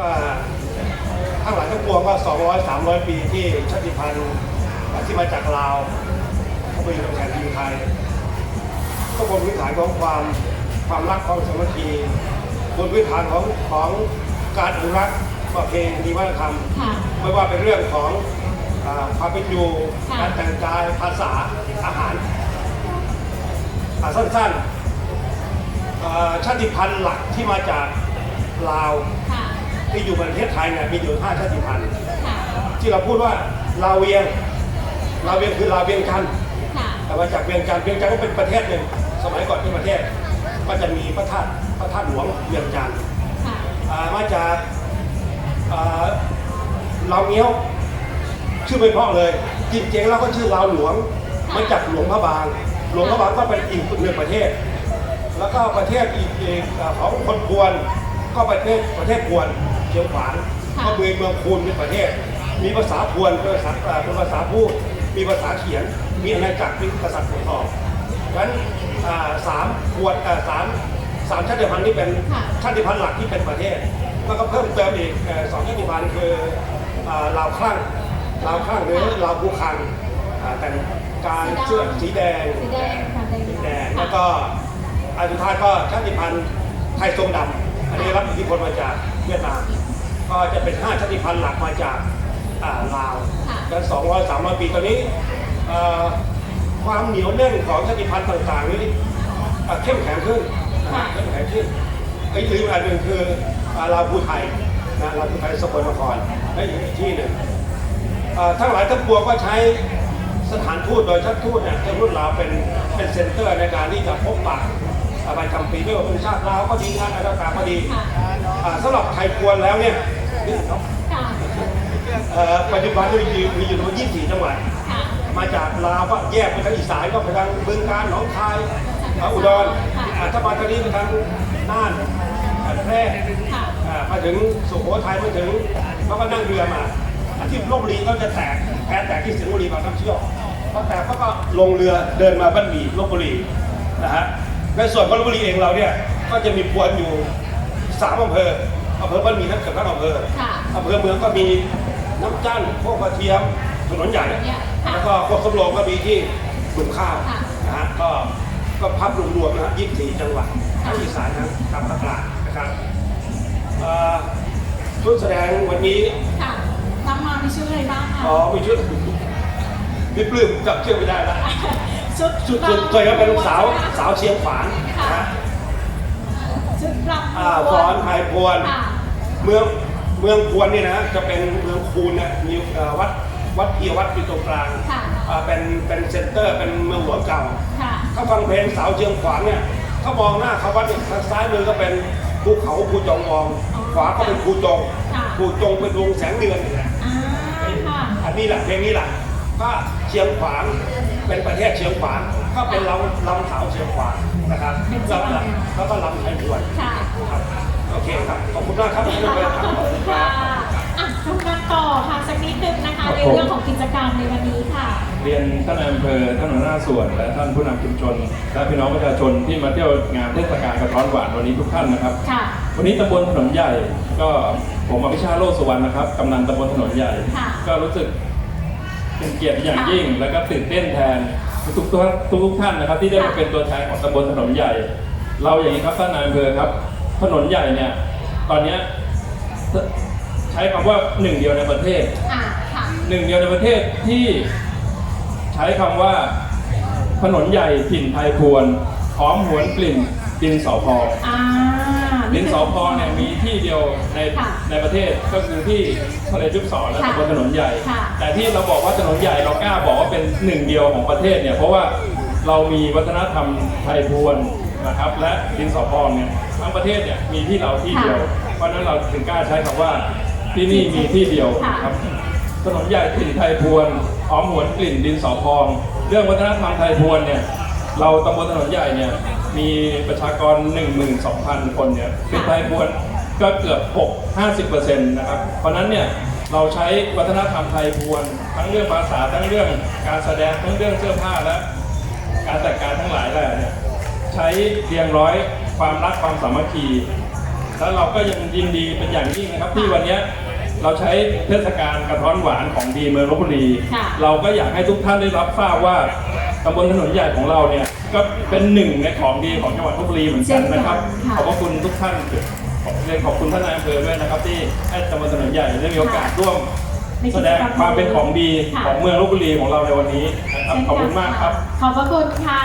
ก็ข้างหลังทั้งปวงก็ 200 300 ปีที่ชาติพันธุ์ที่มาจากลาวเข้าไปอยู่ในแผ่นดินไทยก็บนพื้นฐานของความความรักความสามัคคีบนพื้นฐานของของการอนุรักษ์ประเพณีวัฒนธรรมค่ะไม่ว่าเป็นเรื่องของอาความเป็นอยู่ค่ะ การแต่งกายภาษาอาหารอ่าสั้นๆอ่าชาติพันธุ์หลักที่มาจากลาว ค่ะ ที่อยู่ประเทศไทยเนี่ยมีอยู่ห้าชาติพันธุ์ค่ะที่เราพูดว่าลาวเวียงลาวเวียงคือลาวเวียงกันค่ะแต่มาจากเวียงจันทร์เวียงจันทร์ก็เป็นประเทศหนึ่งสมัยก่อนที่ประเทศก็จะมีพระธาตุพระธาตุหลวงเวียงจันทร์ค่ะอ่ามาจากอ่าลาวเงี้ยวชื่อไม่เพราะเลยจริงๆแล้วก็ชื่อลาวหลวงมาจากหลวงพระบาง หลวงพระบางก็เป็นอีกหนึ่งประเทศ แล้วก็ประเทศอีกอีกอ่าของคนพวนก็ประเทศประเทศพวน เชียงขวางก็เมืองเมืองคูนเป็นประเทศ มีภาษาพวนเป็นภาษาอ่าเป็นภาษาพูด มีภาษาเขียน มีอาณาจักรมีกษัตริย์ปกครองเพราะฉะนั้นอ่าสามพวนอ่าสามสามชาติพันธุ์ที่เป็นชาติพันธุ์หลักที่เป็นประเทศ แล้วก็เพิ่มเติมอีกเอ่อสองชาติพันธุ์คืออ่าลาวคลั่งลาวคลั่งหรือลาวภูคังอ่าแต่งกายเสื้อสีแดงสีแดงค่ะแดงสีแดงแล้วก็ อันสุดท้ายก็ชาติพันธุ์ไทยทรงดำอันนี้รับอิทธิพลมาจากเวียดนาม ก็จะเป็นห้าชาติพันธุ์หลักมาจากอ่าลาวค่ะแล้วสองร้อยสามร้อยปีตอนนี้เอ่อความเหนียวแน่นของชาติพันธุ์ต่างๆนี่อะเข้มแข็งขึ้นนะฮะเข้มแข็งขึ้นไอ้ลืมอันหนึ่งคืออ่าลาวภูไทยนะลาวภูไทยสกลนครและอีกที่หนึ่งอ่าทั้งหลายทั้งปวงก็ใช้สถานทูตโดยชัดทูตเนี่ยจะรุ่นลาวเป็นเป็นเซ็นเตอร์ในการที่จะพบปะอ่าประจำปีไม่ว่าเป็นชาติลาวก็ดีงานอะไรต่างๆก็ดีค่ะอ่าสำหรับไทยพวนแล้วเนี่ย นี่เนาะค่ะเอ่อปัจจุบันมีอยู่มีอยู่ทั้งหมด24จังหวัด ค่ะมาจากลาวก็แยกไปทางอีสานก็ไปทางบึงกาฬหนองคายอ่าอุดรอ่าถ้ามาทางนี้ไปทางน่านอ่าแพร่ค่ะอ่ามาถึงสุโขทัยมาถึงเขาก็นั่งเรือมาอาที่ลบบุรีเขาจะแตกแพแตกที่สิงห์บุรีบางน้ำเชี่ยวพอแตกเขาก็ลงเรือเดินมาบ้านหมี่ลบบุรีนะฮะในส่วนของลบบุรีเองเราเนี่ยก็จะมีพวนอยู่สามอำเภอ อำเภอบ้านหมี่ทั้งเกือบทั้งอำเภอค่ะอำเภอเมืองก็มีน้ำจั้นโคกกระเทียมถนนใหญ่ เนี่ยค่ะแล้วก็โคกสำโรงก็มีที่กลุ่มข้าวค่ะนะฮะก็ก็พับรวมๆนะฮะ24 จังหวัดทั้งอีสานทั้งทางภาคกลางนะครับเอ่อชุดแสดงวันนี้ค่ะน้ำมามีชื่ออะไรบ้างคะอ๋อมีชุดพี่ปลื้มจับเชื่อไม่ได้ละชุดชุดชุดเคยก็เป็นสาวสาวเชียงขวางนะฮะ ชุดรำอ่าฟ้อนไทยพวน ค่ะ เมืองเมืองพวนนี่นะจะเป็นเมืองคูนเนี่ยมีเอ่อวัดวัดเพียวัดอยู่ตรงกลางค่ะอ่าเป็นเป็นเซ็นเตอร์เป็นเมืองหลวงเก่าค่ะถ้าฟังเพลงสาวเชียงขวางเนี่ยเขามองหน้าเขาวัดเนี่ยทางซ้ายมือก็เป็นภูเขาภูจองมอง ขวาก็เป็นภูจงค่ะ ภูจงเป็นดวงแสงเดือนนี่แหละอ่าค่ะ อันนี้แหละเพลงนี้แหละก็เชียงขวางเป็นประเทศเชียงขวางก็เป็นลำลำสาวเชียงขวางนะครับแล้วก็แล้วก็ลำไทยพวนค่ะ ครับ โอเคครับ ขอบคุณมากครับที่ได้ไปถามขอบคุณคค่ะรับอะทำงานต่อค่ะสักนิดนึงนะคะในเรื่องของกิจกรรมในวันนี้ค่ะ เรียนท่านนายอำเภอท่านหัวหน้าส่วน และท่านผู้นำชุมชน และพี่น้องประชาชนที่มาเที่ยวงานเทศกาลกระท้อนหวานวันนี้ทุกท่านนะครับ ค่ะ วันนี้ตำบลถนนใหญ่ ก็ผมอภิชาติโลกสุวรรณนะครับกำนันตำบลถนนใหญ่ ค่ะก็รู้สึกเป็นเกียรติอย่างยิ่ง แล้วก็ตื่นเต้นแทนทุกๆท่านทุกๆท่านนะครับ ที่ได้มาเป็นตัวแทนของตำบลถนนใหญ่ เราอย่างนี้ครับท่านนายอำเภอครับ ถนนใหญ่เนี่ย ตอนเนี้ยใช้คำว่าหนึ่งเดียวในประเทศ อ่าค่ะ หนึ่งเดียวในประเทศที่ใช้คำว่า ถนนใหญ่ถิ่นไทยพวนหอมหวนกลิ่นดินสอพอง อ่าดินสอพองเนี่ยมีที่เดียวในค่ะในประเทศก็คือที่ทะเลจุกสอนและค่ะตำบลถนนใหญ่ ค่ะ แต่ที่เราบอกว่าถนนใหญ่เรากล้าบอกว่าเป็นหนึ่งเดียวของประเทศเนี่ยเพราะว่าเรามีวัฒนธรรมไทยพวนนะครับ และดินสอพองเนี่ย ทั้งประเทศเนี่ยมีที่เราที่เดียว เพราะฉะนั้นเราถึงกล้าใช้คำว่าที่นี่มีที่เดียวนะครับถนนใหญ่ถิ่นไทยพวนหอมหวนกลิ่นดินสอพอง เรื่องวัฒนธรรมไทยพวนเนี่ยเราตำบลถนนใหญ่เนี่ยมีประชากร 12,000 คนเนี่ยเป็นไทยพวนก็เกือบ 6 50%นะครับ เพราะฉะนั้นเนี่ยเราใช้วัฒนธรรมไทยพวน ทั้งเรื่องภาษาทั้งเรื่องการแสดงทั้งเรื่องเสื้อผ้าและ การแต่งกายทั้งหลายแหละเนี่ยใช้เรียงร้อย ความรักความสามัคคีแล้วเราก็ยังยินดีเป็นอย่างยิ่งนะครับที่วันเนี้ยเราใช้เทศกาลกระท้อนหวานของดีเมืองลบบุรีค่ะเราก็อยากให้ทุกท่านได้รับทราบว่าตำบลถนนใหญ่ของเราเนี่ยก็เป็นหนึ่งในของดีของจังหวัดลบบุรีเหมือนกันนะครับเช่นกันค่ะขอบพระคุณทุกท่านขอเรียนขอบคุณท่านนายอำเภอด้วยนะครับ ที่ให้ตำบลถนนใหญ่ได้มีโอกาสร่วมในกิจกรรมแสดงความเป็นของดีค่ะของเมืองลบบุรีของเราในวันนี้นะครับขอบคุณมากครับ ขอบพระคุณค่ะ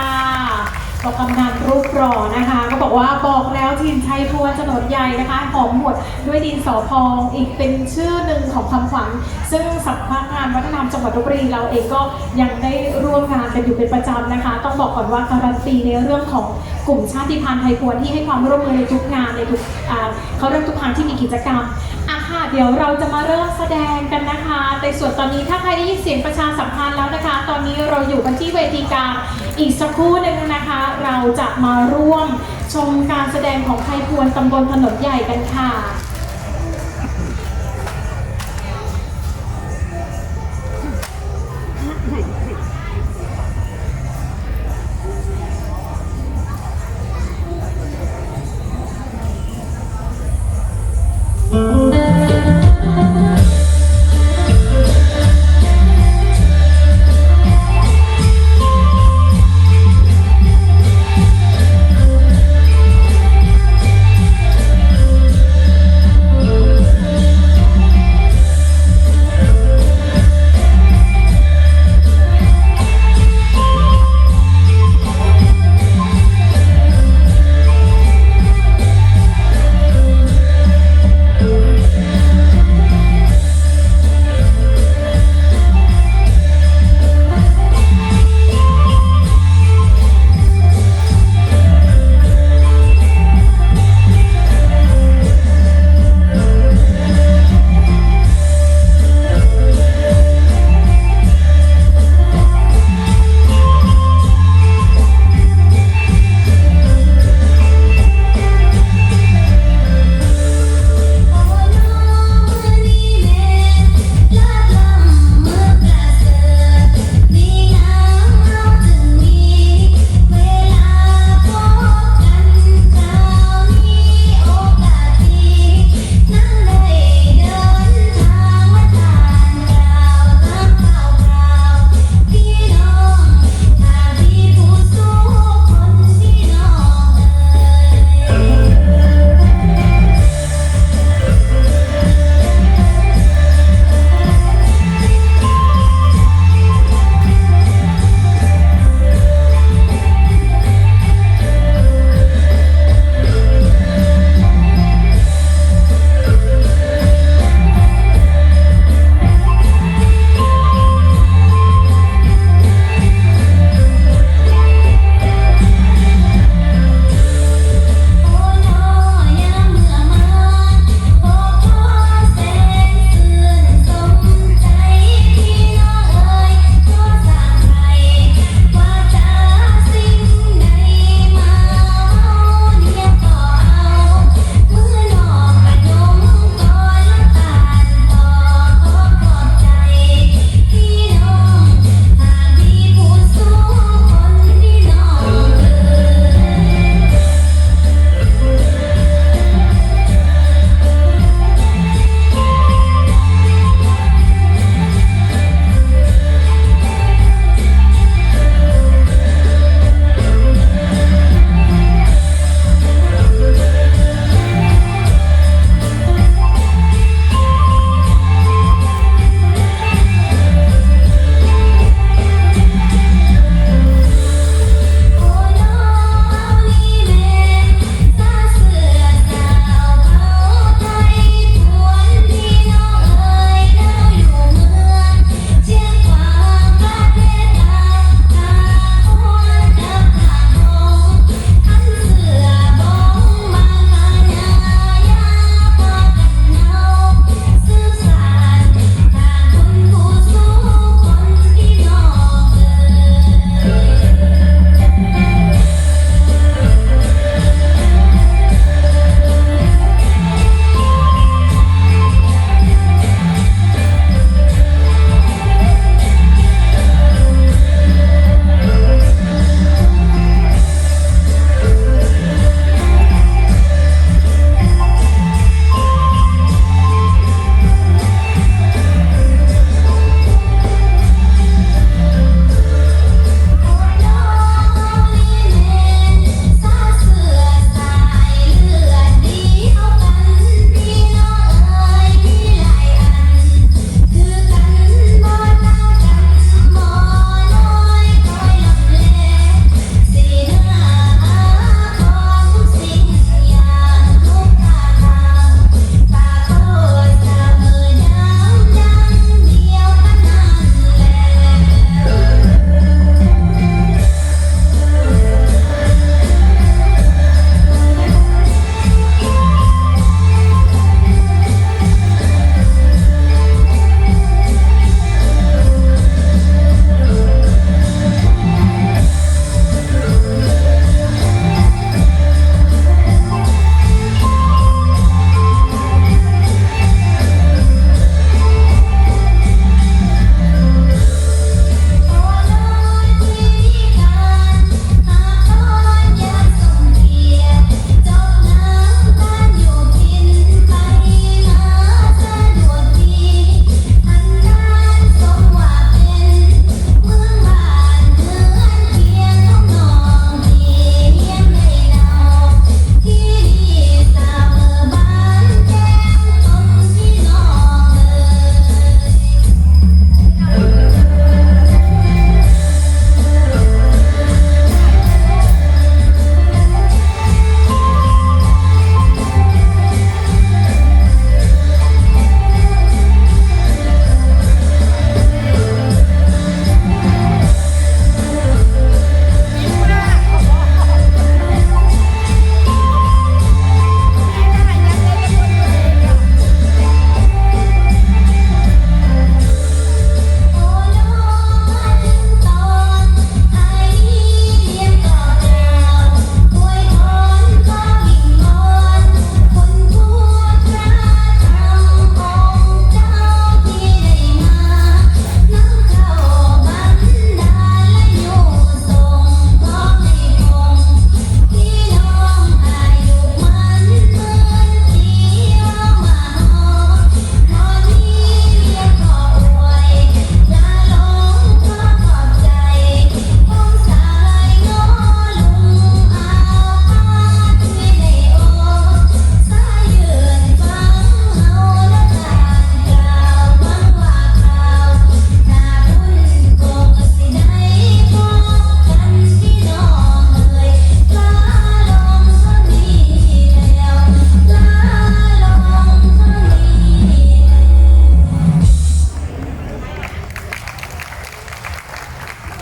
บอกกำนันรูปหล่อนะคะ ก็บอกว่าบอกแล้วทีมชัยพวนถนนใหญ่นะคะหอมหมดด้วยดินสอพองอีกเป็นชื่อหนึ่งของคำขวัญซึ่งสำนักงานวัฒนธรรมจังหวัดลบบุรีเราเองก็ยังได้ร่วมงานกันอยู่เป็นประจำนะคะ ต้องบอกก่อนว่าการันตีในเรื่องของกลุ่มชาติพันธุ์ไทยพวนที่ให้ความร่วมมือในทุกงานในทุกเขาเริ่มทุกครั้งที่มีกิจกรรม ค่ะ เดี๋ยวเราจะมาเริ่มแสดงกันนะคะ ในส่วนตอนนี้ถ้าใครได้ยินเสียงประชาสัมพันธ์แล้วนะคะ ตอนนี้เราอยู่กันที่เวทีกลางอีกสักครู่หนึ่งนะคะ เราจะมาร่วมชมการแสดงของไทยพวนตำบลถนนใหญ่กันค่ะ